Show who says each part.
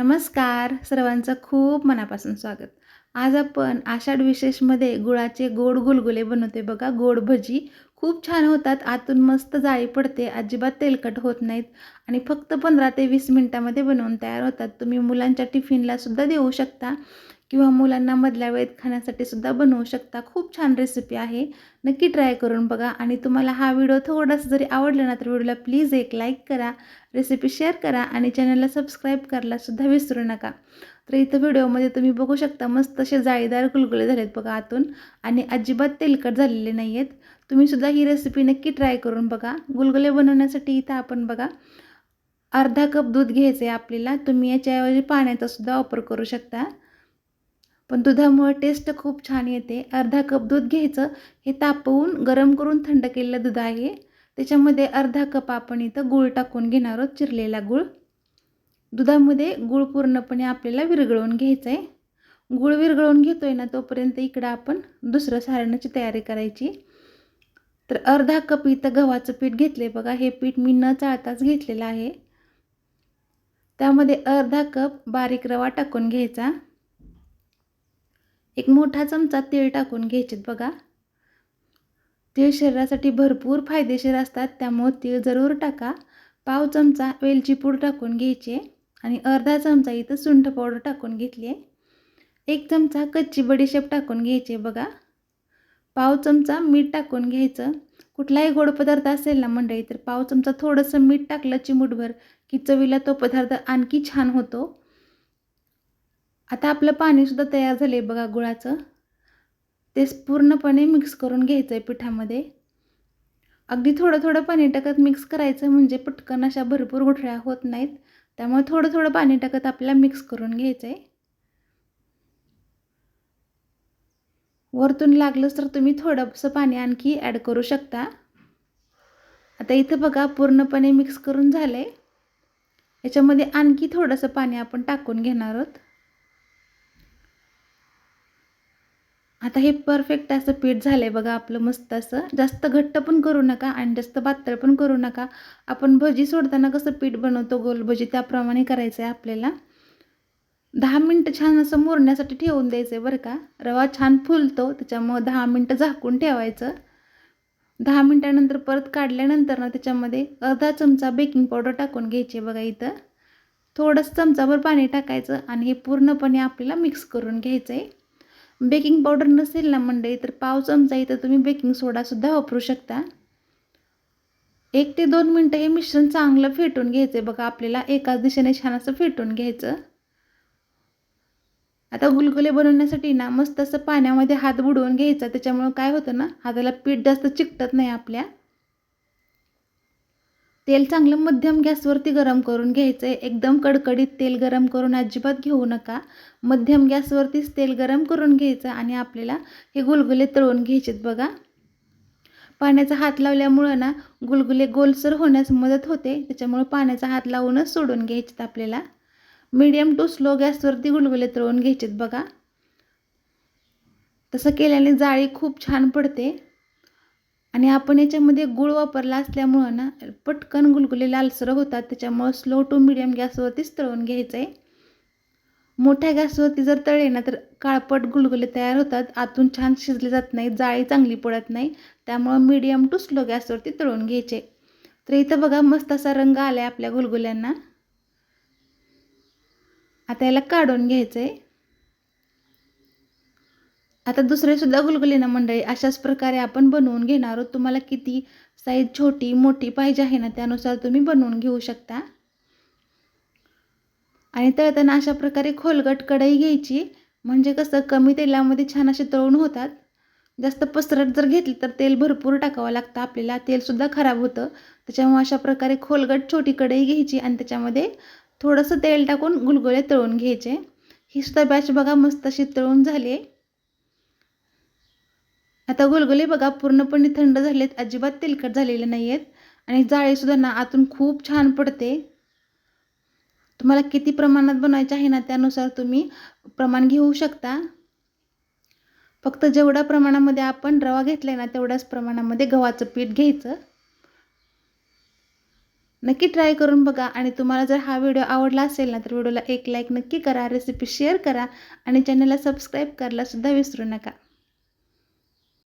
Speaker 1: नमस्कार. सर्वांचं खूप मनापासून स्वागत. आज आपण आषाढ विशेषमध्ये गुळाचे गोड गुलगुले बनवते बघा. गोड भजी. खूप छान होतात. आतून मस्त जाळी पडते. अजिबात तेलकट होत नाहीत. आणि फक्त पंधरा ते वीस मिनटामध्ये बनवून तयार होतात. तुम्ही मुलांच्या टिफिनला सुद्धा देऊ शकता. किंवा मुलांना मधल्या वेळेत खाण्यासाठी सुद्धा बनवू शकता. खूप छान रेसिपी आहे. नक्की ट्राय करून बघा. आणि तुम्हाला हा व्हिडिओ थोडासा जरी आवडला ना तर व्हिडिओला प्लीज एक लाईक करा. रेसिपी शेअर करा आणि चॅनलला सबस्क्राईब करायला सुद्धा विसरू नका. तर इथं व्हिडिओमध्ये तुम्ही बघू शकता मस्त असे जाळीदार गुलगुले झालेत बघा आतून. आणि अजिबात तेलकट झालेले नाही आहेत तुम्ही सुद्धा ही रेसिपी नक्की ट्राय करून बघा. गुलगुले बनवण्यासाठी इथं आपण बघा अर्धा कप दूध घ्यायचं आहे आपल्याला. तुम्ही याच्याऐवजी पाण्याचासुद्धा वापर करू शकता. पण दुधामुळे टेस्ट खूप छान येते. अर्धा कप दूध घ्यायचं. हे तापवून गरम करून थंड केलेलं दूध आहे. त्याच्यामध्ये अर्धा कप आपण इथं गूळ टाकून घेणार आहोत चिरलेला गूळ. दुधामध्ये गूळ पूर्णपणे आपल्याला विरघळवून घ्यायचं आहे गूळ विरघळवून घेतो आहे ना तोपर्यंत इकडं आपण दुसरं सारणाची तयारी करायची. तर अर्धा कप इथं गव्हाचं पीठ घेतलं आहे बघा. हे पीठ मी न चाळताच घेतलेलं आहे. त्यामध्ये अर्धा कप बारीक रवा टाकून घ्यायचा. एक मोठा चमचा तेल टाकून घ्यायचेत बघा. तीळ शरीरासाठी भरपूर फायदेशीर असतात त्यामुळे तीळ जरूर टाका. पाव चमचा वेलची पूड टाकून घ्यायची आणि अर्धा चमचा इथं सुंठ पावडर टाकून घेतली आहे. एक चमचा कच्ची बडीशेप टाकून घ्यायची बघा. पाव चमचा मीठ टाकून घ्यायचं. कुठलाही गोड पदार्थ असेल ना मंडळी तर पाव चमचा थोडंसं मीठ टाकलं चिमूटभर की चवीला तो पदार्थ आणखी छान होतो. आता आपलं पाणीसुद्धा तयार झालं आहे बघा गुळाचं. ते पूर्णपणे मिक्स करून घ्यायचं आहे पिठामध्ये. अगदी थोडं थोडं पाणी टाकत मिक्स करायचं म्हणजे पटकन अशा भरपूर गुठळ्या होत नाहीत. त्यामुळे थोडं थोडं पाणी टाकत आपल्याला मिक्स करून घ्यायचं आहे वरतून लागलंच तर तुम्ही थोडंसं पाणी आणखी ॲड करू शकता. आता इथं बघा पूर्णपणे मिक्स करून झालं आहे याच्यामध्ये आणखी थोडंसं पाणी आपण टाकून घेणार आहोत. आता हे परफेक्ट असं पीठ झालं आहे बघा आपलं मस्त असं. जास्त घट्ट पण करू नका आणि जास्त पातळ पण करू नका. आपण भजी सोडताना कसं पीठ बनवतो गोल भजी त्याप्रमाणे करायचं आहे आपल्याला. दहा मिनटं छान असं मुरण्यासाठी ठेवून द्यायचं आहे बरं का. रवा छान फुलतो त्याच्यामुळं दहा मिनटं झाकून ठेवायचं. दहा मिनटानंतर परत काढल्यानंतर ना त्याच्यामध्ये अर्धा चमचा बेकिंग पावडर टाकून घ्यायची बघा इथं. थोडंसं चमचाभर पाणी टाकायचं आणि हे पूर्णपणे आपल्याला मिक्स करून घ्यायचं आहे बेकिंग पावडर नसेल ना मंडळी तर पाव चमचा इथं तुम्ही बेकिंग सोडासुद्धा वापरू शकता. एक ते दोन मिनटं हे मिश्रण चांगलं फेटून घ्यायचं आहे बघा आपल्याला एकाच दिशेने छान असं फेटून घ्यायचं. आता गुलगुले बनवण्यासाठी ना मस्त असं पाण्यामध्ये हात बुडवून घ्यायचा. त्याच्यामुळं काय होतं ना हाताला पीठ जास्त चिकटत नाही आपल्या. तेल चांगलं मध्यम गॅसवरती गरम करून घ्यायचं आहे एकदम कडकडीत तेल गरम करून अजिबात घेऊ नका. मध्यम गॅसवरतीच तेल गरम करून घ्यायचं आणि आपल्याला हे गुलगुले तळून घ्यायचेत बघा. पाण्याचा हात लावल्यामुळं ना गुलगुले गोलसर होण्यास मदत होते. त्याच्यामुळं पाण्याचा हात लावूनच सोडून घ्यायचेत आपल्याला. मीडियम टू स्लो गॅसवरती गुलगुले तळून घ्यायचेत बघा. तसं केल्याने जाळी खूप छान पडते. आणि आपण याच्यामध्ये गूळ वापरला असल्यामुळं ना पटकन गुलगुले लालसर होतात. त्याच्यामुळं स्लो टू मिडियम गॅसवरतीच तळून घ्यायचं आहे मोठ्या गॅसवरती जर तळे ना तर काळपट गुलगुले तयार होतात. आतून छान शिजले जात नाही जाळी चांगली पडत नाही. त्यामुळं मीडियम टू स्लो गॅसवरती तळून घ्यायचे. तर इथं बघा मस्त असा रंग आला आहे आपल्या गुलगुल्यांना. आता याला काढून घ्यायचं आहे आता दुसरेसुद्धा गुलगुले ना मंडळी अशाच प्रकारे आपण बनवून घेणार आहोत. तुम्हाला किती साईज छोटी मोठी पाहिजे आहे ना त्यानुसार तुम्ही बनवून घेऊ शकता. आणि तळताना अशा प्रकारे खोलगट कढई घ्यायची. म्हणजे कसं कमी तेलामध्ये छान असे तळून होतात. जास्त पसरट जर घेतली तर तेल भरपूर टाकावं लागतं आपल्याला. तेलसुद्धा खराब होतं. त्याच्यामुळे अशा प्रकारे खोलगट छोटी कढई घ्यायची आणि त्याच्यामध्ये थोडंसं तेल टाकून गुलगुले तळून घ्यायचे. ही सुद्धा बॅच बघा मस्त अशी तळून झाली आता गुलगुले बघा पूर्णपणे थंड झालेत अजिबात तेलकट झालेले नाही आहेत आणि जाळीसुद्धा ना आतून खूप छान पडते. तुम्हाला किती प्रमाणात बनवायचे आहे ना त्यानुसार तुम्ही प्रमाण घेऊ शकता. फक्त जेवढ्या प्रमाणामध्ये आपण रवा घेतला आहे ना तेवढ्याच प्रमाणामध्ये गव्हाचं पीठ घ्यायचं. नक्की ट्राय करून बघा. आणि तुम्हाला जर हा व्हिडिओ आवडला असेल ना तर व्हिडिओला एक लाईक नक्की करा रेसिपी शेअर करा. आणि चॅनलला सबस्क्राईब करायला सुद्धा विसरू नका.